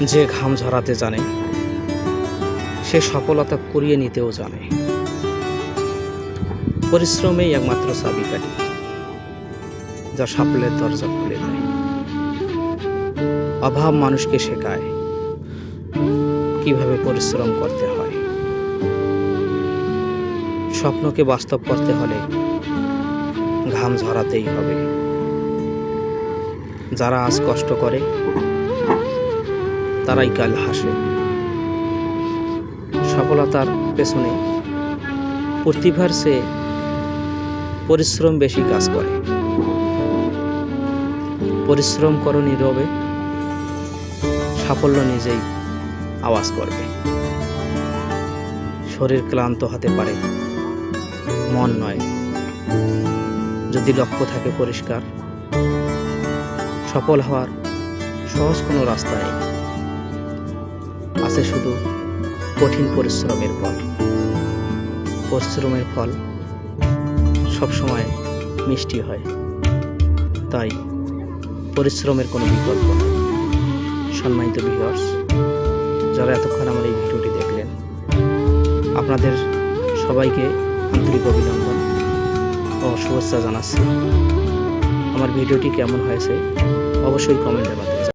যে ঘাম ঝরাতে জানে, সে সফলতা করিয়ে নিতেও জানে। পরিশ্রমেই একমাত্র চাবিকাঠি যা সাফল্যের দরজা খুলে দেয়। অভাব মানুষকে শেখায় কীভাবে পরিশ্রম করতে হয়। স্বপ্নকে বাস্তব করতে হলে ঘাম ঝরাতেই হবে। যারা আজ কষ্ট করে তারাই কাল হাসে সফলতার পেছনে প্রতিভার চেয়ে পরিশ্রম বেশি কাজ করে। পরিশ্রম করো নীরবে সাফল্য নিজেই আওয়াজ করবে। শরীর ক্লান্ত হতে পারে, মন নয়। যদি লক্ষ্য থাকে পরিষ্কার, সফল হওয়ার সহজ কোনো রাস্তা নেই। আছে শুধু কঠিন পরিশ্রমের ফল। পরিশ্রমের ফল সবসময় মিষ্টি হয়। তাই পরিশ্রমের কোনো বিকল্প নেই। সম্মানিত ভিউয়ার্স যারা এতক্ষণ আমার এই ভিডিওটি দেখলেন, আপনাদের সবাইকে আন্তরিক অভিনন্দন ও শুভেচ্ছা জানাচ্ছি। আমার ভিডিওটি কেমন হয়েছে, অবশ্যই কমেন্টে বাতাস